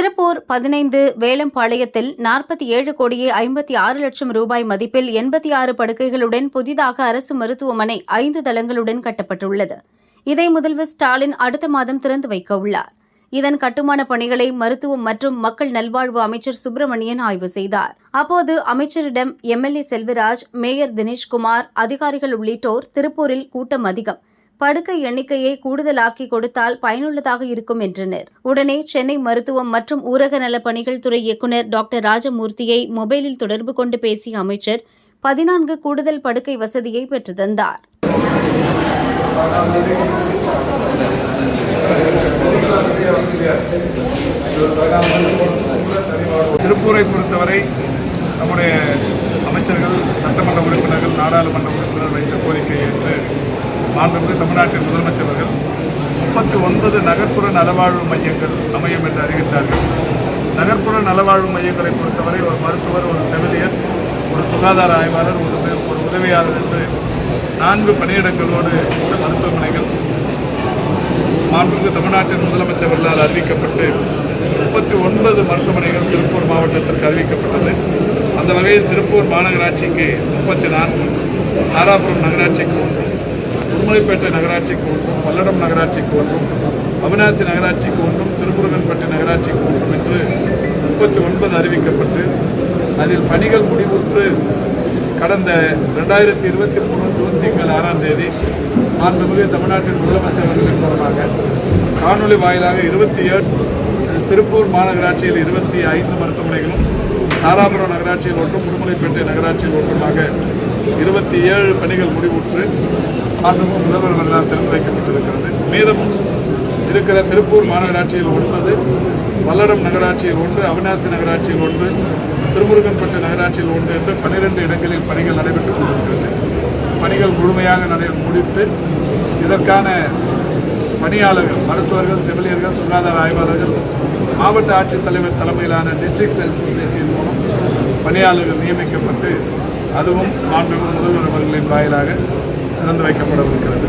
திருப்பூர் பதினைந்து வேலம்பாளையத்தில் நாற்பத்தி ஏழு கோடியே ஐம்பத்தி ஆறு லட்சம் ரூபாய் மதிப்பில் எண்பத்தி ஆறு படுக்கைகளுடன் புதிதாக அரசு மருத்துவமனை ஐந்து தளங்களுடன் கட்டப்பட்டுள்ளது. இதை முதல்வர் ஸ்டாலின் அடுத்த மாதம் திறந்து வைக்க உள்ளார். இதன் கட்டுமான பணிகளை மருத்துவம் மற்றும் மக்கள் நல்வாழ்வு அமைச்சர் சுப்பிரமணியன் ஆய்வு செய்தார். அப்போது அமைச்சரிடம் எம்எல்ஏ செல்வராஜ் மேயர் தினேஷ்குமார் அதிகாரிகள் உள்ளிட்டோர் திருப்பூரில் கூட்டம் அதிகம். படுக்கை எண்ணிக்கையை கூடுதலாக்கி கொடுத்தால் பயனுள்ளதாக இருக்கும் என்றனர். உடனே சென்னை மருத்துவம் மற்றும் ஊரக நலப்பணிகள் துறை இயக்குநர் டாக்டர் ராஜமூர்த்தியை மொபைலில் தொடர்பு கொண்டு பேசிய அமைச்சர் பதினான்கு கூடுதல் படுக்கை வசதியை பெற்று தந்தார். திருப்பூரை பொறுத்தவரை நம்முடைய அமைச்சர்கள் சட்டமன்ற உறுப்பினர்கள் நாடாளுமன்ற மாண்புமிகு தமிழ்நாட்டின் முதலமைச்சர் அவர்கள் முப்பத்தி ஒன்பது நகர்ப்புற நலவாழ்வு மையங்கள் அமையும் என்று அறிவித்தார்கள். நகர்ப்புற நலவாழ்வு மையங்களை பொறுத்தவரை ஒரு மருத்துவர் ஒரு செவிலியர் ஒரு சுகாதார ஆய்வாளர் ஒரு ஒரு உதவியாளர் என்று நான்கு பணியிடங்களோடு இந்த மருத்துவமனைகள் மாண்புமிகு தமிழ்நாட்டின் முதலமைச்சர் அவர்களால் அறிவிக்கப்பட்டு முப்பத்தி ஒன்பது மருத்துவமனைகள் திருப்பூர் மாவட்டத்திற்கு அறிவிக்கப்பட்டது. அந்த வகையில் திருப்பூர் மாநகராட்சிக்கு முப்பத்தி நான்கு தாராபுரம் நகராட்சிக்கு ஒன்று உடுமலைப்பேட்டை நகராட்சிக்கு ஒன்றும் பல்லடம் நகராட்சிக்கு ஒன்றும் அவினாசி நகராட்சிக்கு ஒன்றும் திருமுருகன்பேட்டை நகராட்சிக்கு ஒன்றும் என்று முப்பத்தி ஒன்பது அறிவிக்கப்பட்டு அதில் பணிகள் முடிவுற்று கடந்த ரெண்டாயிரத்தி இருபத்தி மூணு ஜூன் திங்கள் ஆறாம் தேதி மாண்புமிகு தமிழ்நாட்டின் முதலமைச்சர் அவர்களின் மூலமாக காணொலி வாயிலாக இருபத்தி ஏழு திருப்பூர் மாநகராட்சியில் இருபத்தி ஐந்து மருத்துவமனைகளும் தாராபுரம் நகராட்சியில் ஒன்றும் உடுமலைப்பேட்டை நகராட்சியில் ஒன்றுமாக இருபத்தி ஏழு பணிகள் முடிவுற்று மாண்புமிகு முதல்வர் அவர்களால் திறந்து வைக்கப்பட்டிருக்கிறது. மீதமும் இருக்கிற திருப்பூர் மாநகராட்சியில் ஒன்பது வல்லடம் நகராட்சியில் ஒன்று அவினாசி நகராட்சியில் ஒன்று திருமுருகன்பட்டு நகராட்சியில் ஒன்று என்று பன்னிரெண்டு இடங்களில் பணிகள் நடைபெற்றுக் கொண்டிருக்கிறது. பணிகள் முழுமையாக நடை முடித்து இதற்கான பணியாளர்கள் மருத்துவர்கள் செவிலியர்கள் சுகாதார ஆய்வாளர்கள் மாவட்ட ஆட்சித்தலைவர் தலைமையிலான டிஸ்ட்ரிக்ட் ஹெல்த் சொசைட்டியின் மூலம் பணியாளர்கள் நியமிக்கப்பட்டு அதுவும் மாண்பு முதல்வர் அவர்களின் வாயிலாக திறந்து வைக்கப்படவிருக்கிறது.